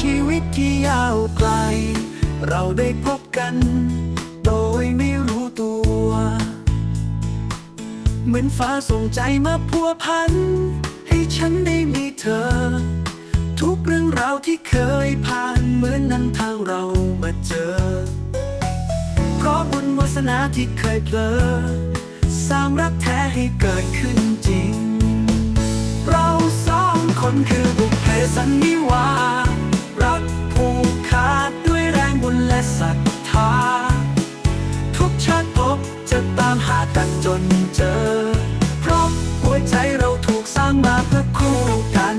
ชีวิตที่ยาวไกล เราได้พบกัน โดยไม่รู้ตัว เหมือนฟ้าส่งใจมาพัวพัน ให้ฉันได้มีเธอ ทุกเรื่องราวที่เคยผ่านเหมือนนั้นทางเรามาเจอ เพราะบุญวาสนาที่เคยเพลอสร้างรักแท้ให้เกิดขึ้นจริง เราสองคนคือบุพเพสันนิวาสามหากันจนเจอ เพราะหัวใจเราถูกสร้างมาเพื่อคู่กัน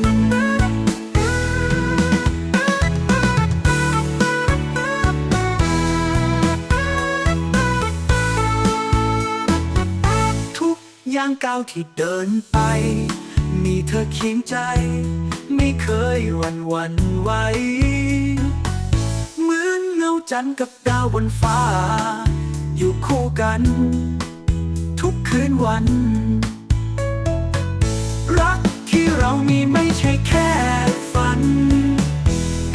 ทุกย่างก้าวที่เดินไป มีเธอเคียงใจ ไม่เคยวันวันไหวเหมือนเงาจันทร์กับดาวบนฟ้า อยู่คู่กัน ทุกคืนวัน รักที่เรามีไม่ใช่แค่ฝัน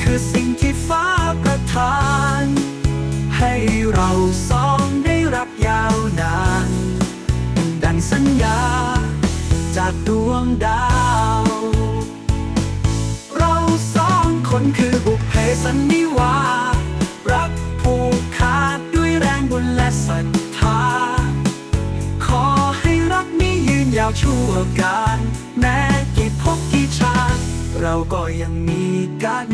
คือสิ่งที่ฟ้าประทาน ให้เราสองได้รับยาวนาน ดังสัญญา จากดวงดาว เราสองคนคือบุพเพสันนิวาส บุญและศรัทธา ขอให้รักนี้ยืนยาวชั่วการ แม้กี่พบกี่ชาติเราก็ยังมีกัน